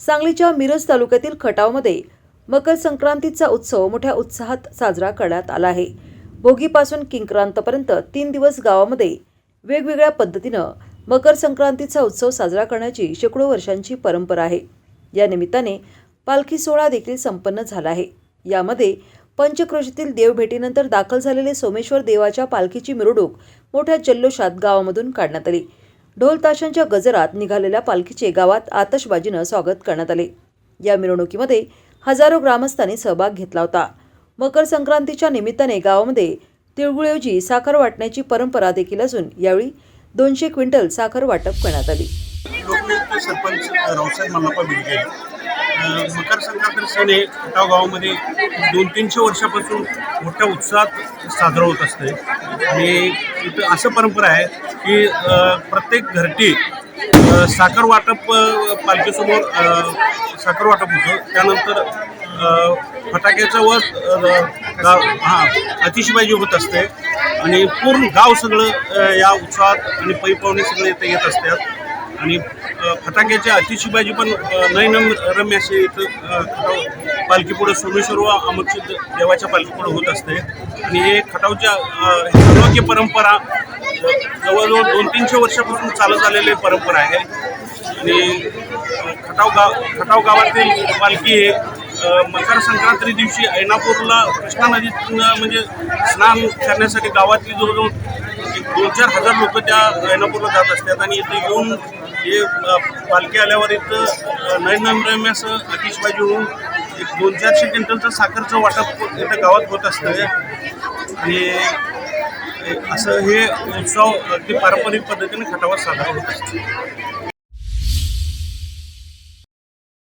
सांगलीच्या मिरज तालुक्यातील खटावमध्ये मकर संक्रांतीचा उत्सव मोठ्या उत्साहात साजरा करण्यात आला आहे. भोगीपासून किंक्रांतपर्यंत तीन दिवस गावामध्ये वेगवेगळ्या पद्धतीनं मकर संक्रांतीचा उत्सव साजरा करण्याची शेकडो वर्षांची परंपरा आहे. या निमित्ताने पालखी सोहळा देखील संपन्न झाला आहे. यामध्ये पंचक्रोशीतील देवभेटीनंतर दाखल झालेले सोमेश्वर देवाच्या पालखीची मिरवणूक मोठ्या जल्लोषात गावामधून काढण्यात आली. ढोल ताशांच्या गजरात निघालेल्या पालखीचे गावात आतषबाजीनं स्वागत करण्यात आले. या मिरवणुकीमध्ये हजारो ग्रामस्थांनी सहभाग घेतला होता. मकर संक्रांतीच्या निमित्ताने गावामध्ये तिळगुळऐवजी साखर वाटण्याची परंपरा देखील असून यावेळी दोनशे क्विंटल साखर वाटप करण्यात आली. सरपंच रावसाहेब मल्लाप्पा बिडगे मकर संक्रांत सण हे खटाव गावामध्ये दोन तीनशे वर्षापासून मोठ्या उत्साहात साजरा होत असते. आणि इथं असं परंपरा आहे की प्रत्येक घरटी साखर वाटप पालखीसमोर साखर वाटप होतं. त्यानंतर फटाक्याचा फटाक्याचं व हां अतिशबाजी होत असते. आणि पूर्ण गाव सगळं या उत्सवात आणि पै पाहुणे सगळे इथं येत असतात. आणि फटाक्याची अतिशबाजी पण नयनम रम्य असे इथं पालखी पुढे पालखीपुढं सोमेश्वर व अमरचित देवाच्या पालखीपुढं होत असते. आणि हे खटावच्या सर्वांची परंपरा जवळजवळ दोन तीनशे वर्षापासून चालत आलेली परंपरा आहे. आणि खटाव गाव खटाव गावातील पालखी हे मकर संक्रांती दिवशी ऐनापूरला कृष्णा नदीतून म्हणजे स्नान करण्यासाठी गावातली जवळजवळ एक दोन चार हजार लोक त्या ऐनापूरला जात असतात. आणि इथे येऊन हे पालखी आल्यावर इथं नयनरम्य असं आतिषबाजी होऊन एक दोन चारशे क्विंटलचं साखरचं वाटप इथं गावात होत असतं. आणि असं हे उत्सव अगदी पारंपरिक पद्धतीने खटावात साजरा होत असतो.